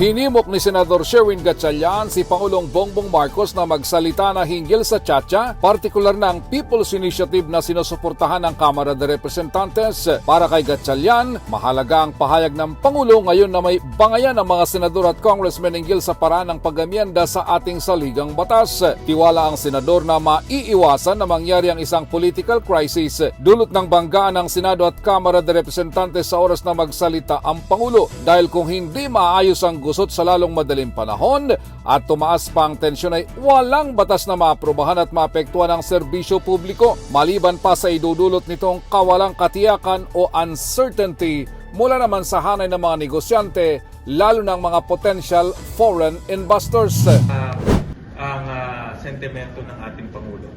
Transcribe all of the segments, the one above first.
Hinimok ni Senador Sherwin Gatchalian si Pangulong Bongbong Marcos na magsalita na hinggil sa Chacha, partikular ng People's Initiative na sinusuportahan ng Kamara de Representantes. Para kay Gatchalian, mahalaga ang pahayag ng Pangulo ngayon na may bangayan ng mga senador at congressmen hinggil sa paraan ng pagamienda sa ating saligang batas. Tiwala ang senador na maiiwasan na mangyari ang isang political crisis dulot ng banggaan ng Senado at Kamara de Representantes sa oras na magsalita ang Pangulo dahil kung hindi maayos ang gusot sa lalong madaling panahon at tumaas pa ang tensyon ay walang batas na maaprubahan at maapektuhan ang serbisyo publiko maliban pa sa idudulot nitong kawalang katiyakan o uncertainty mula naman sa hanay ng mga negosyante lalo ng mga potential foreign investors. Ah, ang ah, sentimento ng ating Pangulo.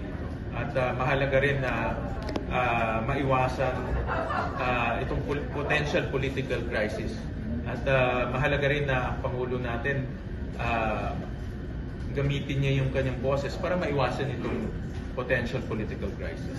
At ah, mahalaga rin na ah, maiwasan ah, itong potential political crisis. At ah, mahalaga rin na ang Pangulo natin ah, gamitin niya yung kanyang boses para maiwasan itong potential political crisis.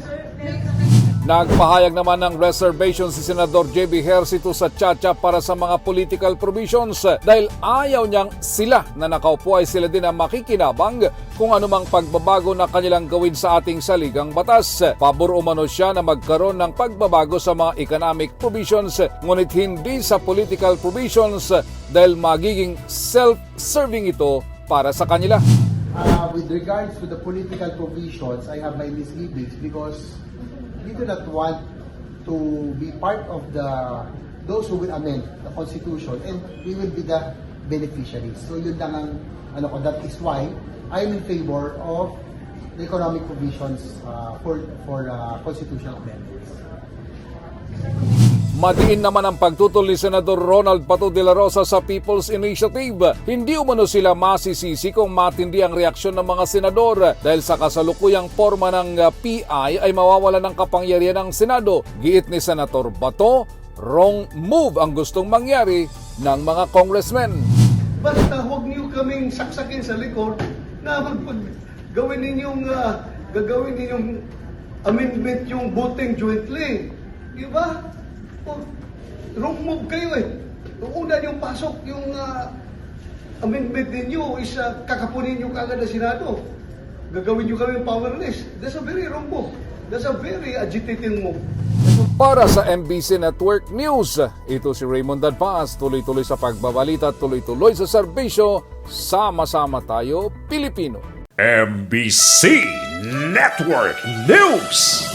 Nagpahayag naman ng reservation si Senador JB Hercito sa Chacha para sa mga political provisions dahil ayaw niyang sila na nakaupo ay sila din ang makikinabang kung anumang pagbabago na kanilang gawin sa ating saligang batas. Pabor umano siya na magkaroon ng pagbabago sa mga economic provisions ngunit hindi sa political provisions dahil magiging self-serving ito para sa kanila. Uh, with regards to the political provisions, I have my misgivings because we do not want to be part of the those who will amend the constitution and we will be the beneficiaries. So yun lang ang ano ko that is why I'm in favor of the economic provisions uh, for for uh, constitutional amendments. Madiin naman ang pagtutol ni Senador Ronald Pato de la Rosa sa People's Initiative. Hindi umano sila masisisi kung matindi ang reaksyon ng mga senador dahil sa kasalukuyang forma ng uh, PI ay mawawala ng kapangyarihan ng Senado. Giit ni Senator Bato, wrong move ang gustong mangyari ng mga congressmen. Basta huwag niyo kaming saksakin sa likod na magpag gawin ninyong ah, gagawin ninyong amendment yung voting jointly. Di ba? O, wrong move kayo eh. Nung una niyong pasok yung ah, amendment ninyo is ah, kakapunin niyo kagad na Senado. Gagawin niyo kami powerless. That's a very wrong move. That's a very agitating move. Para sa MBC Network News, ito si Raymond Dadpas, tuloy-tuloy sa pagbabalita, tuloy-tuloy sa serbisyo, sama-sama tayo, Pilipino. MBC Network News.